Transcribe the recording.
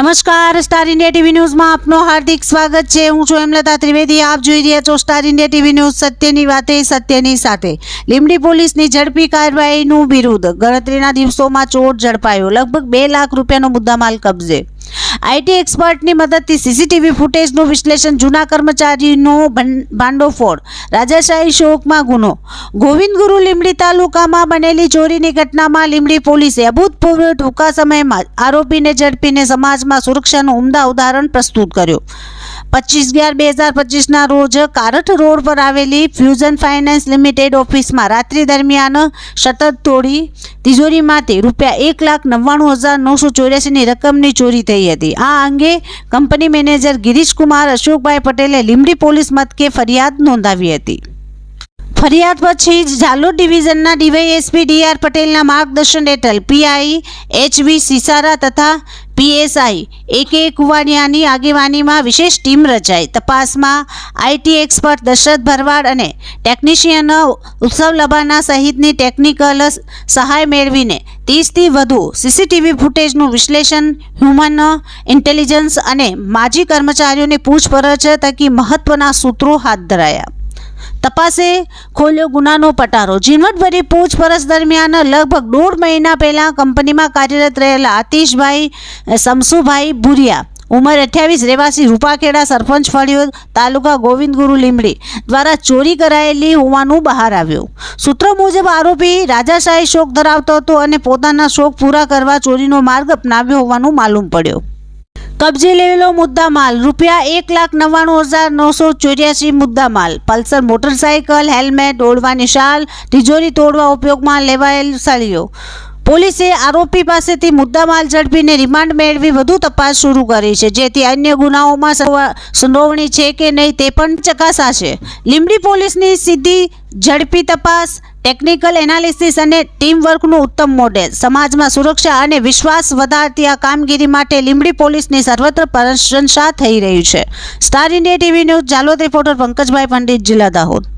નમસ્કાર star India TV ન્યૂઝમાં આપનું હાર્દિક સ્વાગત છે. હું છું હેમલતા ત્રિવેદી. આપ જોઈ રહ્યા છો સ્ટાર ઇન્ડિયા ટીવી ન્યૂઝ સત્યની વાતે, સત્યની સાથે. લીમડી પોલીસની ઝડપી કાર્યવાહીનું વિરુદ્ધ ગણતરીના દિવસોમાં ચોર ઝડપાયો. લગભગ બે લાખ રૂપિયાનો મુદ્દામાલ કબજે. આઈટી એક્સપર્ટની મદદથી સીસીટીવી ફૂટેજનું વિશ્લેષણ જૂના કર્મચારીનો ભાંડોફોડ, રાજાશાહી શોકમાં ગુનો. ગોવિંદ ગુરુ લીમડી તાલુકામાં બનેલી ચોરીની ઘટનામાં લીમડી પોલીસે અભૂતપૂર્વ ટૂંકા સમયમાં આરોપીને ઝડપીને સમાજમાં સુરક્ષાનું ઉમદા ઉદાહરણ પ્રસ્તુત કર્યું. પચીસ અગિયાર બે હજાર પચીસના રોજ કારઠ રોડ પર આવેલી ફ્યુઝન ફાઇનાન્સ લિમિટેડ ઓફિસમાં રાત્રિ દરમિયાન શટર તોડી, તિજોરીમાંથી રૂપિયા એક લાખ નવ્વાણું હજાર નવસો ચોર્યાસીની રકમની ચોરી થઈ હતી. આ અંગે કંપની મેનેજર ગિરીશકુમાર અશોકભાઈ પટેલે લીમડી પોલીસ મથકે ફરિયાદ નોંધાવી હતી. ફરિયાદ પછી ઝાલોદ ડિવિઝનના ડીવાયએસપી ડીઆર પટેલના માર્ગદર્શન હેઠળ પીઆઈ, એચવી, સિસારા તથા પીએસઆઈ એ કે કુવાડિયાની આગેવાનીમાં વિશેષ ટીમ રચાઈ. તપાસમાં આઈટી એક્સપર્ટ દશરથ ભરવાડ અને ટેકનિશિયન ઉત્સવ લબાના સહિતની ટેકનિકલ સહાય મેળવીને ત્રીસથી વધુ સીસીટીવી ફૂટેજનું વિશ્લેષણ, હ્યુમન ઇન્ટેલિજન્સ અને માજી કર્મચારીઓની પૂછપરછ થકી મહત્વના સૂત્રો હાથ ધરાયા. તપાસે ખોલ્યો ગુનાનો પટારો. ઝીણવટભરી પૂછપરછ દરમિયાન લગભગ દોઢ મહિના પહેલાં કંપનીમાં કાર્યરત રહેલા આતિશભાઈ શમસુભાઈ ભુરિયા, ઉંમર અઠ્યાવીસ, રહેવાસી રૂપાખેડા સરપંચ ફળિયો, તાલુકા ગોવિંદગુરુ લીમડી દ્વારા ચોરી કરાયેલી હોવાનું બહાર આવ્યું. સૂત્રો મુજબ આરોપી રાજાશાહી શોક ધરાવતો હતો અને પોતાના શોખ પૂરા કરવા ચોરીનો માર્ગ અપનાવ્યો હોવાનું માલુમ પડ્યો. કબજે લેવેલો મુદ્દામાલ, રૂપિયા એક લાખ નવ્વાણું હજાર નવસો ચોર્યાસી મુદ્દામાલ. પલ્સર મોટરસાયકલ, હેલ્મેટ ઓળવાની શાલ, તિજોરી તોડવા ઉપયોગમાં લેવાયેલ સાળીઓ પોલીસે આરોપી પાસેથી મુદ્દામાલ ઝડપીને રિમાન્ડ મેળવી વધુ તપાસ શરૂ કરી છે. જેથી અન્ય ગુનાઓમાં સંડોવા- સંડોવણી છે કે નહીં તે પણ ચકાસાશે. લીંબડી પોલીસની સીધી ઝડપી તપાસ ટેકનિકલ એનાલિસિસ અને ટીમવર્કનું ઉત્તમ મોડેલ સમાજમાં સુરક્ષા અને વિશ્વાસ વધારતી આ કામગીરી માટે લીમડી પોલીસની સર્વત્ર પ્રશંસા થઈ રહી છે. Star India TV news Jhalod reporter Pankajbhai Pandit, જિલ્લા દાહોદ.